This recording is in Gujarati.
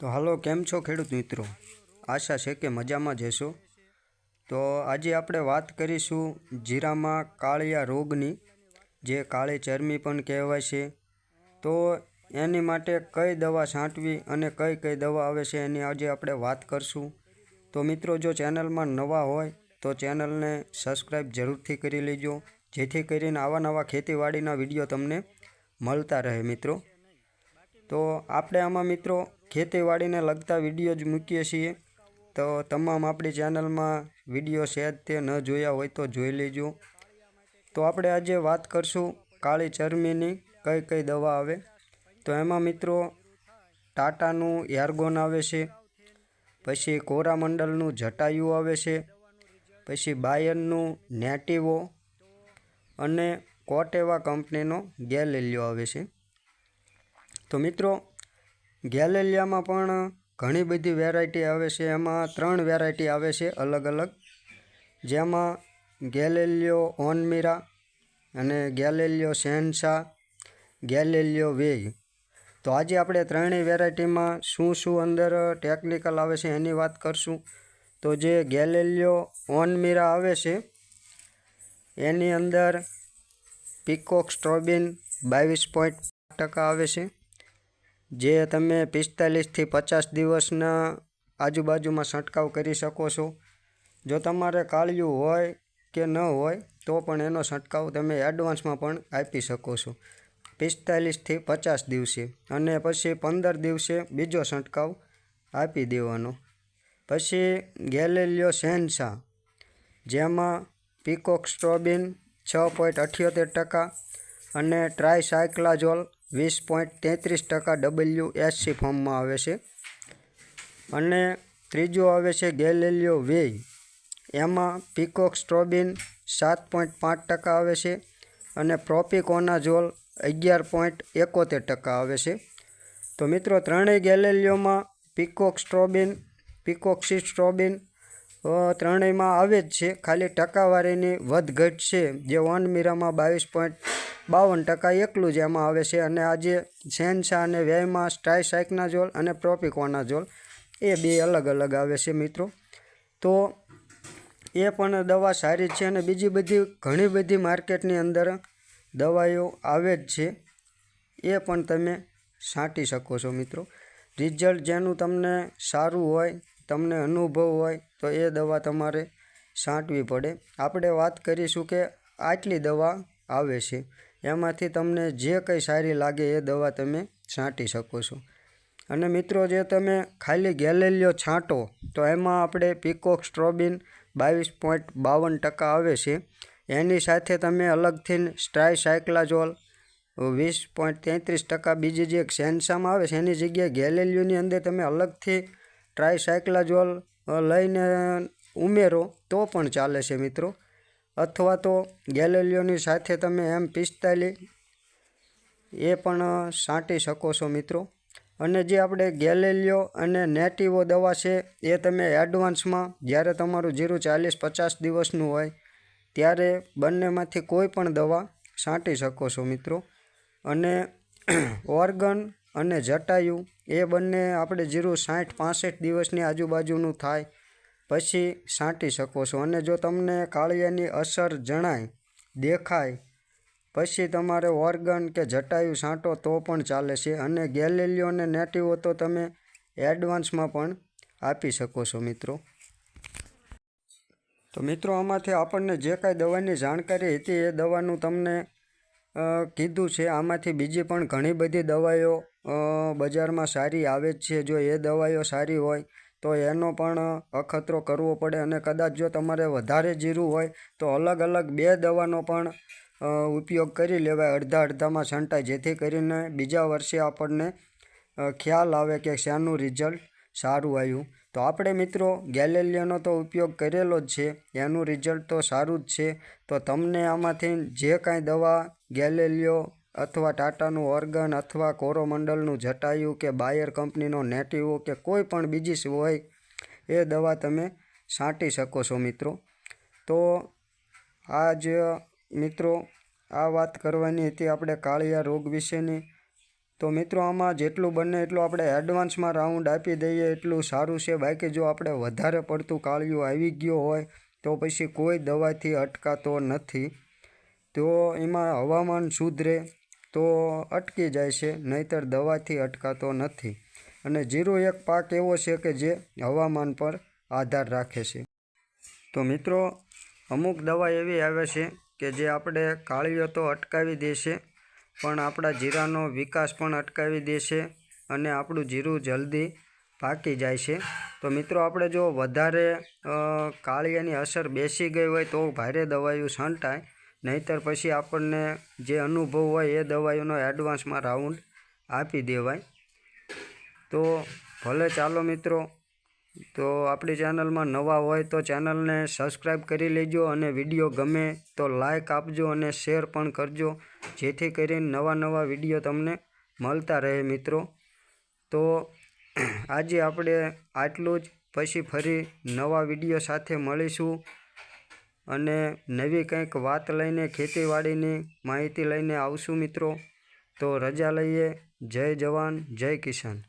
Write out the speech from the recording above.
તો હાલો, કેમ છો ખેડૂત મિત્રો? આશા છે કે મજામાં જશો તો આજે આપણે વાત કરીશું જીરામાં કાળિયા રોગની, જે કાળી ચરમી પણ કહેવાય છે. તો એની માટે કઈ દવા છાંટવી અને કઈ કઈ દવા આવે છે એની આજે આપણે વાત કરશું. તો મિત્રો, જો ચેનલમાં નવા હોય, તો ચેનલને સબસ્ક્રાઈબ જરૂરથી કરી લેજો, જેથી કરીને આવા નવા ખેતીવાડીના વીડિયો તમને મળતા રહે મિત્રો. તો આપણે આમાં મિત્રો ખેતીવાડીને લગતા વીડિયો જ મૂકીએ છીએ. તો તમામ આપણી ચેનલમાં વીડિયો છે તે, ન જોયા હોય તો જોઈ લેજો. તો આપણે આજે વાત કરશું કાળી ચરમીની, કઈ કઈ દવા આવે. તો એમાં મિત્રો ટાટાનું એર્ગોન આવે છે, પછી કોરામંડલનું જટાયુ આવે છે, પછી બાયરનું નેટિવો અને કોટેવા કંપનીનો ગેલેલિયો આવે છે. તો મિત્રો, ગેલેલિયામાં પણ ઘણી બધી વેરાયટી આવે છે. એમાં ત્રણ વેરાયટી આવે છે અલગ અલગ. જેમાં ગેલેલિયો, ઓનમીરા અને ગેલેલિયો શહેનશાહ ગેલેલિયો વેય તો આજે આપણે ત્રણેય વેરાયટીમાં શું શું અંદર ટેકનિકલ આવે છે એની વાત કરશું. તો જે ગેલેલિયો, ઓનમીરા આવે છે, એની અંદર પીકોક સ્ટ્રોબિન બાવીસ પોઈન્ટ ટકા આવે છે. જે તમે પિસ્તાલીસથી પચાસ દિવસના આજુબાજુમાં છંટકાવ કરી શકો છો. જો તમારે કાળિયું હોય કે ન હોય, તો પણ એનો છંટકાવ તમે એડવાન્સમાં પણ આપી શકો છો. પિસ્તાલીસથી પચાસ દિવસે અને પછી પંદર દિવસે બીજો છંટકાવ આપી દેવાનો. પછી ગેલેલિયો સેન્સા, જેમાં પીકોક સ્ટ્રોબિન છ પોઈન્ટ અઠ્યોતેર ટકા અને ટ્રાયસાયક્લાઝોલ વીસ પોઈન્ટ તેત્રીસ ટકા ડબલ્યુ એસસી ફોર્મમાં આવે છે. અને ત્રીજો આવે છે ગેલેલિયો વેય એમાં પીકોક સ્ટ્રોબિન સાત પોઈન્ટ પાંચ ટકા આવે છે અને પ્રોપિકોનાઝોલ અગિયાર પોઈન્ટ એકોતેર ટકા આવે છે. તો મિત્રો, ત્રણેય ગેલેલિયોમાં પીકોક સ્ટ્રોબિન પીકોક્સી સ્ટ્રોબિન ત્રણેયમાં આવે જ છે. ખાલી ટકાવારીની વધઘટ છે. જે વન મીરામાં બાવીસ પોઈન્ટ બાવન ટકા એકલું જ એમાં આવે છે અને આજે શેનશા અને વ્યયમાં સ્ટ્રાયસાઇકનાઝોલ અને પ્રોપિકોનાઝોલ એ બે અલગ અલગ આવે છે મિત્રો. તો એ પણ દવા સારી છે અને બીજી બધી ઘણી બધી માર્કેટની અંદર દવાઈઓ આવે જ છે. એ પણ તમે છાંટી શકો છો મિત્રો. રિઝલ્ટ જેનું તમને સારું હોય, તમને અનુભવ હોય, તો એ દવા તમારે છાંટવી પડે. આપણે વાત કરીશું કે આટલી દવા આવે છે. એમાંથી તમને જે કંઈ સારી લાગે એ દવા તમે છાંટી શકો છો. અને મિત્રો, જે તમે ખાલી ગેલેલિયો છાંટો, તો એમાં આપણે પીકોક સ્ટ્રોબિન બાવીસ પોઈન્ટ બાવન ટકા આવે છે. એની સાથે તમે અલગથી સ્ટ્રાય સ્ટ્રાયસાયક્લાઝોલ વીસ પોઈન્ટ તેત્રીસ ટકા, બીજી જે સેન્સામાં આવે છે, એની જગ્યાએ ગેલેલિયોની અંદર તમે અલગથી ટ્રાય ટ્રાયસાયક્લાઝોલ લઈને ઉમેરો, તો પણ ચાલે છે મિત્રો. અથવા તો ગેલેલિયોની સાથે તમે એમ પિસ્તાલીસ, એ પણ છાંટી શકો છો મિત્રો. અને જે આપણે ગેલેલિયો અને નેટિવો દવા છે, એ તમે એડવાન્સમાં જ્યારે તમારું જીરું ચાલીસ પચાસ દિવસનું હોય, ત્યારે બંનેમાંથી કોઈ પણ દવા છાંટી શકો છો મિત્રો. અને ઓર્ગન અને જટાયુ, એ બંને આપણે જીરું સાઠ પાસઠ દિવસની આજુબાજુનું થાય પછી છાંટી શકો છો અને જો તમને કાળિયાની અસર જણાય, દેખાય, પછી તમારે ઓર્ગન કે જટાયુ છાંટો તો પણ ચાલે છે અને ગેલેલિયો અને નેટિવો તો તમે એડવાન્સમાં પણ આપી શકો છો મિત્રો. તો મિત્રો, આમાંથી આપણને જે કાંઈ દવાની જાણકારી હતી એ દવાનું તમને કીધું છે. આમાંથી બીજી પણ ઘણી બધી દવાઈઓ બજારમાં સારી આવે જ છે. જો એ દવાઈઓ સારી હોય તો એનો પણ અખતરો કરવો પડે અને કદાચ જો તમારે વધારે જીરું હોય, તો અલગ અલગ બે દવાનો પણ ઉપયોગ કરી લેવાય અડધા અડધામાં છંટાય. જેથી કરીને બીજા વર્ષે આપણને ખ્યાલ આવે કે શાનું રિઝલ્ટ સારું આવ્યું. તો આપણે મિત્રો ગેલેલિયાનો તો ઉપયોગ કરેલો જ છે, એનું રિઝલ્ટ તો સારું જ છે. તો તમને આમાંથી જે કાંઈ દવા ગેલેલિયો અથવા ટાટાનું ઓર્ગન અથવા કોરોમંડલનું જટાયુ કે બાયર કંપનીનો નેટિવો કે કોઈ પણ બીજી હોય, એ દવા તમે છાંટી શકો છો મિત્રો. તો આ જ મિત્રો, આ વાત કરવાની હતી આપણે કાળિયા રોગ વિશેની. તો મિત્રો, આમાં જેટલું બને એટલું આપણે એડવાન્સમાં રાઉન્ડ આપી દઈએ, એટલું સારું છે. બાકી જો આપણે વધારે પડતું કાળિયું આવી ગયો હોય, તો પછી કોઈ દવાથી અટકાતો નથી. તો એમાં હવામાન સુધરે તો અટકી જાય છે, નહીતર દવાથી અટકાતો નથી. અને જીરું એક પાક એવો છે કે જે હવામાન પર આધાર રાખે છે. તો મિત્રો, અમુક દવા એવી આવે છે કે જે આપણે કાળીઓ તો અટકાવી દેશે પણ આપણા જીરાનો વિકાસ પણ અટકાવી દેશે અને આપણું જીરું જલ્દી પાકી જાય છે. તો મિત્રો, આપણે જો વધારે કાળીયાની અસર બેસી ગઈ હોય તો ભારે દવાઈઓ છંટાય નહીતર પછી આપણને જે અનુભવ હોય એ દવાઈઓનો એડવાન્સમાં રાઉન્ડ આપી દેવાય. તો ભલે ચાલો મિત્રો, તો આપણી ચેનલમાં નવા હોય તો ચેનલને સબસ્ક્રાઈબ કરી લેજો અને વીડિયો ગમે તો લાઈક આપજો અને શેર પણ કરજો, જેથી કરીને નવા નવા વીડિયો તમને મળતા રહે મિત્રો. તો આજે આપણે આટલું જ. પછી ફરી નવા વીડિયો સાથે મળીશું. અને નવી કંઈક વાત લઈને ખેતીવાડીની માહિતી લઈને આવશું મિત્રો. તો રજા લઈએ. જય જવાન, જય કિસાન.